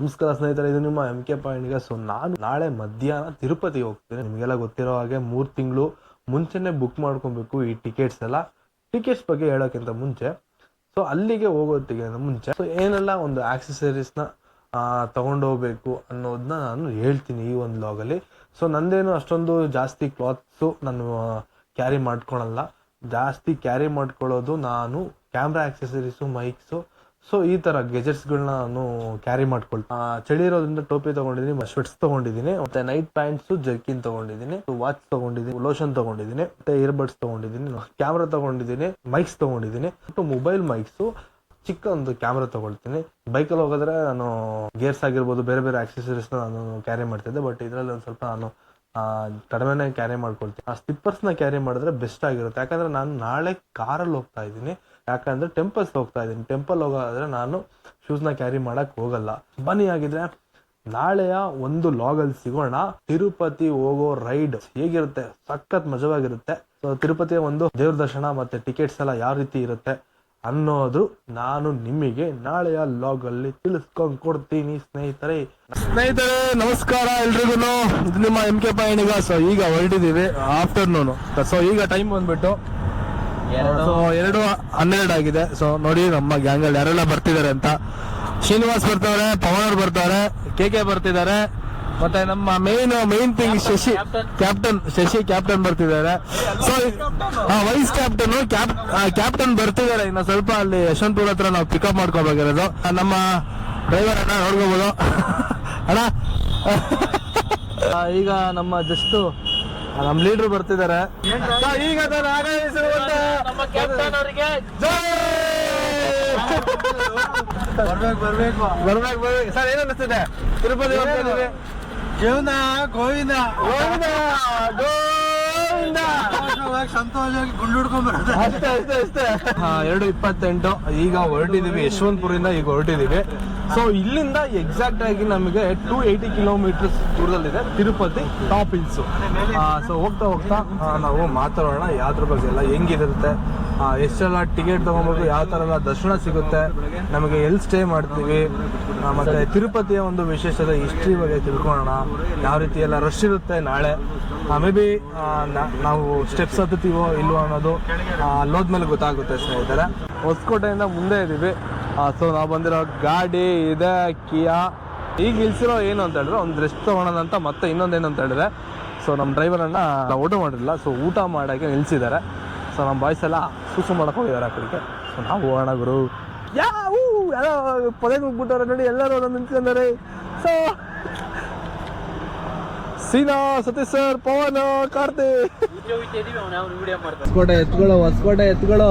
ನಮಸ್ಕಾರ ಸ್ನೇಹಿತರೆ, ಇದು ನಿಮ್ಮ ಎಂ ಕೆ ಪಾಯಿಂಟ್ಗೆ. ಸೊ ನಾನು ನಾಳೆ ಮಧ್ಯಾಹ್ನ ತಿರುಪತಿಗೆ ಹೋಗ್ತೀನಿ. ನಿಮಗೆಲ್ಲ ಗೊತ್ತಿರೋ ಹಾಗೆ ಮೂರು ತಿಂಗಳು ಮುಂಚೆನೆ ಬುಕ್ ಮಾಡ್ಕೊಬೇಕು ಈ ಟಿಕೆಟ್ಸ್ ಎಲ್ಲ. ಟಿಕೆಟ್ಸ್ ಬಗ್ಗೆ ಹೇಳೋಕ್ಕಿಂತ ಮುಂಚೆ. ಸೊ ಅಲ್ಲಿಗೆ ಹೋಗೋತ್ತಿಗೆ ಮುಂಚೆ. ಸೊ ಏನೆಲ್ಲ ಒಂದು ಆಕ್ಸೆಸರೀಸ್ನ ತಗೊಂಡು ಹೋಗ್ಬೇಕು ಅನ್ನೋದನ್ನ ನಾನು ಹೇಳ್ತೀನಿ ಈ ಒಂದು ಲಾಗಲ್ಲಿ ಸೊ ನಂದೇನು ಅಷ್ಟೊಂದು ಜಾಸ್ತಿ ಕ್ಲಾತ್ಸು ನಾನು ಕ್ಯಾರಿ ಮಾಡ್ಕೊಳಲ್ಲ. ಜಾಸ್ತಿ ಕ್ಯಾರಿ ಮಾಡ್ಕೊಳ್ಳೋದು ನಾನು ಕ್ಯಾಮ್ರಾ ಆಕ್ಸೆಸರೀಸು ಮೈಕ್ಸು ಸೊ ಈ ತರ ಗೆಜೆಟ್ಸ್ಗಳನ್ನ ನಾನು ಕ್ಯಾರಿ ಮಾಡ್ಕೊಳ್ತೀನಿ ಚಳಿ ಇರೋದ್ರಿಂದ ಟೋಪಿ ತಗೊಂಡಿದ್ದೀನಿ ಸ್ವೆಟ್ಸ್ ತಗೊಂಡಿದ್ದೀನಿ, ಮತ್ತೆ ನೈಟ್ ಪ್ಯಾಂಟ್ಸ್ ಜರ್ಕಿನ್ ತಗೊಂಡಿದ್ದೀನಿ ವಾಚ್ ತಗೊಂಡಿದ್ದೀನಿ ಲೋಷನ್ ತಗೊಂಡಿದ್ದೀನಿ, ಮತ್ತೆ ಇಯರ್ಬಡ್ಸ್ ತಗೊಂಡಿದ್ದೀನಿ ಕ್ಯಾಮ್ರಾ ತಗೊಂಡಿದ್ದೀನಿ ಮೈಕ್ಸ್ ತಗೊಂಡಿದ್ದೀನಿ ಮತ್ತು ಮೊಬೈಲ್ ಮೈಕ್ಸ್ ಚಿಕ್ಕ ಒಂದು ಕ್ಯಾಮ್ರಾ ತಗೊಳ್ತೀನಿ. ಬೈಕಲ್ಲಿ ಹೋಗೋದ್ರೆ ನಾನು ಗೇರ್ಸ್ ಆಗಿರ್ಬೋದು, ಬೇರೆ ಬೇರೆ ಆಕ್ಸೆಸರೀಸ್ನ ನಾನು ಕ್ಯಾರಿ ಮಾಡ್ತಿದ್ದೆ ಬಟ್ ಇದರಲ್ಲಿ ಒಂದು ಸ್ವಲ್ಪ ನಾನು ಆ, ಕಡಿಮೆನೇ ಕ್ಯಾರಿ ಮಾಡ್ಕೊಳ್ತೀನಿ. ಆ ಸ್ಲಿಪ್ಪರ್ಸ್ನ ಕ್ಯಾರಿ ಮಾಡಿದ್ರೆ ಬೆಸ್ಟ್ ಆಗಿರುತ್ತೆ. ಯಾಕಂದ್ರೆ ನಾನು ನಾಳೆ ಕಾರಲ್ಲಿ ಹೋಗ್ತಾ ಇದ್ದೀನಿ. ಯಾಕಂದ್ರೆ ಟೆಂಪಲ್ಸ್ ಹೋಗ್ತಾ ಇದ್ದೀನಿ. ಟೆಂಪಲ್ ಹೋಗೋದಾದ್ರೆ ನಾನು ಶೂಸ್ನ ಕ್ಯಾರಿ ಮಾಡಕ್ ಹೋಗಲ್ಲ. ಬನ್ನಿ ಆಗಿದ್ರೆ ನಾಳೆಯ ಒಂದು ಲಾಗಲ್ಲಿ ಸಿಗೋಣ. ತಿರುಪತಿ ಹೋಗೋ ರೈಡ್ ಹೇಗಿರುತ್ತೆ? ಸಖತ್ ಮಜವಾಗಿರುತ್ತೆ. ಸೊ ತಿರುಪತಿಯ ಒಂದು ದೇವ್ರ ದರ್ಶನ ಮತ್ತೆ ಟಿಕೆಟ್ಸ್ ಎಲ್ಲ ಯಾವ ರೀತಿ ಇರುತ್ತೆ? ಅನ್ನೋದು ನಾನು ನಿಮಗೆ ನಾಳೆಯ ಲಾಗ್ ಅಲ್ಲಿ ತಿಳಿಸ್ಕೊಂಡ್ ಕೊಡ್ತೀನಿ ಸ್ನೇಹಿತರೆ. ಸ್ನೇಹಿತರೆ ನಮಸ್ಕಾರ ಎಲ್ರಿಗೂ ಇದು ನಿಮ್ಮ ಎಂ ಕೆ ಪಯಣಿಗ. ಸೊ ಈಗ ಹೊರಟಿದೀವಿ ಆಫ್ಟರ್ನೂನು ಸೊ ಈಗ ಟೈಮ್ ಬಂದ್ಬಿಟ್ಟು ಸೊ ಎರಡು ಹನ್ನೆರಡು ಆಗಿದೆ. ಸೊ ನೋಡಿ ನಮ್ಮ ಗ್ಯಾಂಗ್ ಅಲ್ಲಿ ಯಾರೆಲ್ಲ ಬರ್ತಿದ್ದಾರೆ ಅಂತ. ಶ್ರೀನಿವಾಸ್ ಬರ್ತಾರೆ ಪವನ್ ಅವ್ರು ಬರ್ತಾವ್ರೆ ಕೆ ಕೆ ಬರ್ತಿದ್ದಾರೆ ಮತ್ತೆ ನಮ್ಮ main main thing Shashi captain Shashi captain ಬರ್ತಿದ್ದಾರೆ. ಸೊ ವೈಸ್ ಕ್ಯಾಪ್ಟನ್ ಕ್ಯಾಪ್ಟನ್ ಬರ್ತಿದ್ದಾರೆ. ಇನ್ನು ಸ್ವಲ್ಪ ಅಲ್ಲಿ ಯಶವಂತಪುರ ಹತ್ರ ನಾವು ಪಿಕಪ್ ಮಾಡ್ಕೋಬೇಕಿರೋದು. ನಮ್ಮ ಡ್ರೈವರ್ ಅಣ್ಣ ನೋಡ್ಕೋಬಹುದು ಅಣ್ಣ? ಈಗ ನಮ್ಮ ಜಸ್ಟ್ ನಮ್ಮ ಲೀಡರ್ ಬರ್ತಿದ್ದಾರೆ. ಸೊ, ಈಗ! ಬರ್ಬೇಕು ಬರ್ಬೇಕು. ಬರ್ಬೇಕು ಬರ್ಬೇಕು. ಸರ್ ಏನ್ ಅನಿಸ್ತಿದೆ ತಿರುಪತಿ ಹೋಗ್ತಾ ಇದೀವಿ ಜೀವನ ಗೋವಿಂದ. ಗೋವಿಂದ ಗೋವಿಂದ. ಸಂತೋಷವಾಗಿ ಗುಂಡು ಹಿಡ್ಕೊಂಡ್ ಬರೋದು. ಅಷ್ಟೇ ಅಷ್ಟೇ ಅಷ್ಟೇ. ಎರಡು ಇಪ್ಪತ್ತೆಂಟು. ಈಗ ಹೊರಟಿದೀವಿ ಯಶವಂತಪುರಿಂದ ಈಗ ಹೊರಟಿದೀವಿ. ಸೊ ಇಲ್ಲಿಂದ ಎಕ್ಸಾಕ್ಟ್ ಆಗಿ ನಮಗೆ ಟೂ ಏಯ್ಟಿ ಕಿಲೋಮೀಟರ್ಸ್ ದೂರದಲ್ಲಿದೆ ತಿರುಪತಿ ಟಾಪ್ ಹಿಲ್ಸ್ ಸೊ ಹೋಗ್ತಾ ಹೋಗ್ತಾ ನಾವು ಮಾತಾಡೋಣ ಯಾವ್ದ್ರ ಬಗ್ಗೆ ಎಲ್ಲ ಹೆಂಗಿರುತ್ತೆ ಎಷ್ಟೆಲ್ಲ ಟಿಕೆಟ್ ತಗೊಬೇಕು ಯಾವ ಥರ ಎಲ್ಲ ದರ್ಶನ ಸಿಗುತ್ತೆ, ನಮಗೆ ಎಲ್ಲಿ ಸ್ಟೇ ಮಾಡ್ತೀವಿ ಮತ್ತು ತಿರುಪತಿಯ ಒಂದು ವಿಶೇಷತೆ ಹಿಸ್ಟ್ರಿ ಬಗ್ಗೆ ತಿಳ್ಕೊಳ್ಳೋಣ. ಯಾವ ರೀತಿ ಎಲ್ಲ ರಶ್ ಇರುತ್ತೆ ನಾಳೆ. ಮೇ ಬಿ ನಾವು ಸ್ಟೆಪ್ಸ್ ಹತ್ತುತ್ತೀವೋ ಇಲ್ವೋ ಅನ್ನೋದು ಅಲ್ಲೋದ ಅಲ್ಲೋದ್ಮೇಲೆ ಗೊತ್ತಾಗುತ್ತೆ ಸ್ನೇಹಿತರೆ. ಹೊಸಕೋಟೆಯಿಂದ ಮುಂದೆ ಇದ್ದೀವಿ ಸೊ ನಾವು ಬಂದಿರೋ ಗಾಡಿ ಇದೆ ಕಿಯಾ ಈಗ ಇಳಿಸಿರೋ ಏನು ಅಂತ ಹೇಳಿದ್ರೆ ಒಂದು ರೆಸ್ಟ್ ತೊಗೊಳೋಣ ಅಂತ ಮತ್ತೆ ಇನ್ನೊಂದೇನು ಅಂತ ಹೇಳಿದ್ರೆ ಸೊ ನಮ್ಮ ಡ್ರೈವರನ್ನ ಊಟ ಮಾಡಿರಲಿಲ್ಲ ಸೊ ಊಟ ಮಾಡೋಕ್ಕೆ ನಿಲ್ಸಿದ್ದಾರೆ. ಸೊ ನಮ್ಮ ಬಾಯ್ಸ್ ಎಲ್ಲ ಸುಸು ಮಾಡಕ್ಕೆ ಹೋಗಿದ್ದಾರೆ ಆ ಕಡೆಗೆ. ಸೊ ನಾವು ಹೋಗೋಣ ಗುರು. ಯಾವು ಎಲ್ಲ ಪೊದೆಗೆ ಹೋಗ್ಬಿಟ್ಟವ್ರೆ ನೋಡಿ ಎಲ್ಲರೂ ಅದನ್ನು ನಿಂತ್ಕೊಂಡಾರೆ ಸೊ ಸೀನಾ ಸತೀಶ್ ಸರ್ ಪವನ್ ಕಾರ್ತಿ ಹೊಸ್ಕೋಟೆ ಎತ್ಕೊಳ್ಳೋ ಹೊಸಕೋಟೆ ಎತ್ಕೊಳ್ಳೋ.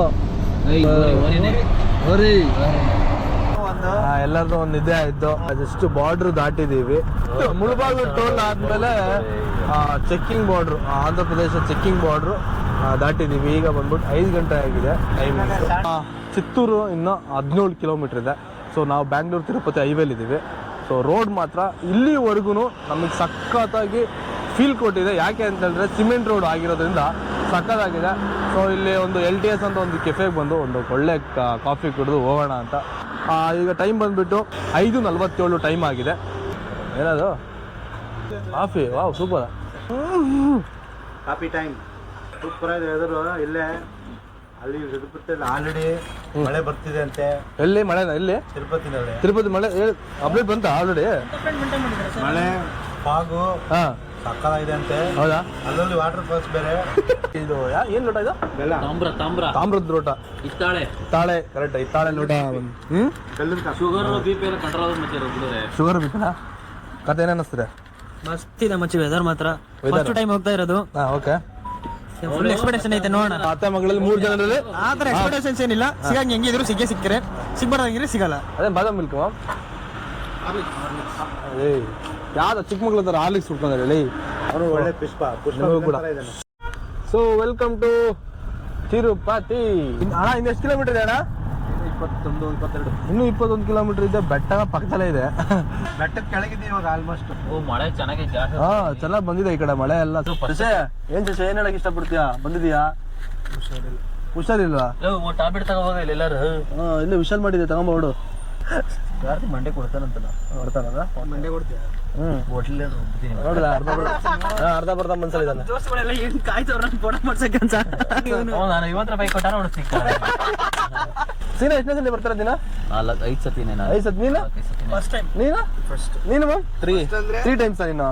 ಎಲ್ಲರದು ಒಂದು ನಿದ್ದೆ ಆಯ್ತು. ಜಸ್ಟ್ ಬಾರ್ಡರ್ ದಾಟಿದೀವಿ. ಮುಳುಬಾಗಿಲು ಟೋಲ್ ಆದ್ಮೇಲೆ checking border Andhra Pradesh checking border ದಾಟಿದೀವಿ. ಈಗ ಬಂದ್ಬಿಟ್ಟು ಐದು ಗಂಟೆ ಆಗಿದೆ. ಟೈಮ್ ಚಿತ್ತೂರು ಇನ್ನು ಹದಿನೇಳು ಕಿಲೋಮೀಟರ್ ಇದೆ. ಸೊ ನಾವು ಬ್ಯಾಂಗ್ಳೂರು ತಿರುಪತಿ ಹೈವೇಲಿ ಇದ್ದೀವಿ ಸೊ ರೋಡ್ ಮಾತ್ರ ಇಲ್ಲಿವರೆಗೂ ನಮಗೆ ಸಖತ್ತಾಗಿ ಫೀಲ್ ಕೊಟ್ಟಿದೆ. ಯಾಕೆ ಅಂತ ಹೇಳಿದ್ರೆ ಸಿಮೆಂಟ್ ರೋಡ್ ಆಗಿರೋದ್ರಿಂದ ಸಖತ್ತಾಗಿದೆ. ಸೊ ಇಲ್ಲಿ ಒಂದು ಎಲ್ ಟಿ ಎಸ್ ಅಂತ ಒಂದು ಕೆಫೆಗೆ ಬಂದು ಒಂದು ಒಳ್ಳೆ ಕಾಫಿ ಕುಡಿದು ಹೋಗೋಣ ಅಂತ. ಈಗ ಟೈಮ್ ಬಂದ್ಬಿಟ್ಟು ಐದು ನಲ್ವತ್ತೇಳು ಟೈಮ್ ಆಗಿದೆ. ಏನದು? Coffee wow super coffee time super ಆಗಿದೆ ಎದುರು. ಇಲ್ಲೇ ಅಲ್ಲಿ ತಿರುಪತಿ ಆಲ್ರೆಡಿ ಮಳೆ ಬರ್ತಿದೆ ಅಂತೆ ಎಲ್ಲಿ ಮಳೆ ಎಲ್ಲಿ? ತಿರುಪತಿನಲ್ಲಿ. ತಿರುಪತಿ ಮಳೆ ಅಪ್ಡೇಟ್ ಬಂತ ಆಲ್ರೆಡಿ ಮಳೆ ಫಾಗು ಹಾ. ಅಂತೆ. ಹೌದಾ? ಅಲ್ಲಲ್ಲಿ ವಾಟರ್ ಫಾಲ್ಸ್ ಬೇರೆ. ಇದು ಯಾ ಏನು ಲೋಟ ಇದು? ತಾಮ್ರ ತಾಮ್ರ. ತಾಮ್ರದ ಲೋಟ. ಇತ್ತಾಳೆ ತಾಳೆ ಕರೆಕ್ಟ್ ತಾಳೆ ಲೋಟ. ಹ್ಮ್? ಬೆಲ್ಲದ ಶುಗರ್ ಬಿ ಪಿ ಎಲ್ಲ ಕಂಟ್ರೋಲ್ ಮತ್ತೆ ಬಿಡುತ್ತೆ ಶುಗರ್ ಬೇಕನಾ ಕತೆ ಏನ್ ಅನ್ನಿಸ್ತಿದೆ? ಮಸ್ತ್ ಇದೆ ಮಚ್ಚಿ ವೆದರ್ ಮಾತ್ರ. Weather? ಫಸ್ಟ್ ಟೈಮ್ ಹೋಗ್ತಾ ಇರೋದು. ಹಾ ಓಕೆ ಫುಲ್ ಎಕ್ಸ್ಪೆಕ್ಟೇಷನ್ ಐತೆ ನೋಡೋಣ. ಅತ್ತೆ ಮಗಳಲ್ಲಿ ಮೂರು ಜನರಲ್ಲಿ? ಆತರ ಎಕ್ಸ್ಪೆಕ್ಟೇಷನ್ಸ್ ಏನಿಲ್ಲ. ಸಿಗಂಗ್ ಹೆಂಗಿದ್ರು ಸಿಗೇ ಸಿಕ್ಕರೆ. ಸಿಗ್ಬಾರ್ದಾಗಿದ್ರೆ ಸಿಗಲ್ಲ. ಅದೇ ಬಾದಾಮ್ ಮಿಲ್ಕ್ ಏಯ್ ಯಾವ್ದು ಚಿಕ್ಕಮಗ್ಳ ಹತ್ರ ಹಾಲಿಗೆ ಹುಡ್ಕೊಂಡ್ರೆ ಹೇಳಿ. ಅವನು ಒಳ್ಳೆ ಪುಷ್ಪ ಪುಷ್ಪ ಕೂಡ. So welcome to Tirupati. ಅಣ್ಣ ಇನ್ನು ಎಷ್ಟು ಕಿಲೋಮೀಟರ್ ಇದೆ ಅಣ್ಣ? ಇಪ್ಪತ್ತೊಂದು ಇಪ್ಪತ್ತೆರಡು. ಇನ್ನೂ ಇಪ್ಪತ್ತೊಂದು ಕಿಲೋಮೀಟರ್ ಇದೆ ಬೆಟ್ಟ ಪಕ್ಕದಲ್ಲೇ ಇದೆ. ಬೆಟ್ಟದ ಕೆಳಗಿದೆ ಇವಾಗ ಆಲ್ಮೋಸ್ಟ್ ಓ ಮಳೆ ಚೆನ್ನಾಗಿದೆ ಜಾಸ್ತಿ ಹಾ ಚೆನ್ನಾಗಿ ಬಂದಿದೆ ಈ ಕಡೆ ಮಳೆ ಎಲ್ಲ. ಸೊಸೆ ಏನ್ ಸೊಸೆ ಏನ್ ಹೇಳಕ್ ಇಷ್ಟಪಡ್ತೀಯಾ? ಬಂದಿದೀಯಾ ಹುಷಾರಿಲ್ವಾ ಟ್ಯಾಬ್ಲೆಟ್ ತಗೋಬೋದ ಇಲ್ಲ ಎಲ್ಲಾರು ಹಾ ಇಲ್ಲೇ ವಿಶಾಲ್ ಮಾಡಿದೆ ತಗೊಂಬೋಡು ಯಾರ್ದು ಮಂಡೆ ಕೊಡ್ತಾನಂತಲ್ಲ ಕೊಡ್ತಾನಲ್ಲ? ಮಂಡೆ ಕೊಡ್ತೀಯ? ಹ್ಮ್. ಹೋಟ್ಲೇ ಹೋಗ್ತೀನಿ ನೋಡಿಲ್ಲ ಅರ್ಧ ಅರ್ಧ ಬರ್ಧ ಮನ್ಸಲ್ಲಿ ಇದ್ದಾನೆ. ದೋಸ್ತಗಳೆಲ್ಲ ಏನ್ ಕಾಯ್ತವ್ರ? ಫೋಟೋ ಮಾಡ್ಸಕ್ಕೆ ಅಂತ. ನಾನು ಐವತ್ತು ರೂಪಾಯಿ ಕೊಟ್ಟಾರ ನೋಡ್ತೀನಿ ಸೀನಾ ಎಷ್ಟನೇ ಸಲ ಬರ್ತಾರ ದಿನ? ನಾಲ್ಕು ಐದು ಸತಿ ನಾನು. ಐದು ಸತಿ ನೀನು? ಫಸ್ಟ್ ಟೈಮ್ ನೀನು. ನೀನು? ಮ್ಯಾಮ್ ತ್ರೀ ತ್ರೀ ಟೈಮ್ಸ್ ನೀನು?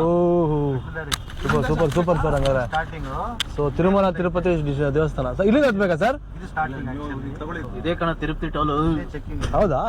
ಓಹೋ. ಸೂಪರ್ ಸೂಪರ್ ಸೂಪರ್ ಸರ್ ಹಂಗಾರೆ. ಸ್ಟಾರ್ಟಿಂಗು ಸೊ ತಿರುಮಲ ತಿರುಪತಿ ದೇವಸ್ಥಾನ. ಸರ್ ಇಲ್ಲಿಂದ ಹತ್ಬೇಕಾ ಸರ್ ಇದು ಸ್ಟಾರ್ಟಿಂಗ್ ಆಕ್ಚುಲಿ ಇದೇ ಕಣ ತಿರುಪತಿ ಟೋಲ್ ಚೆಕಿಂಗ್ ಹೌದಾ?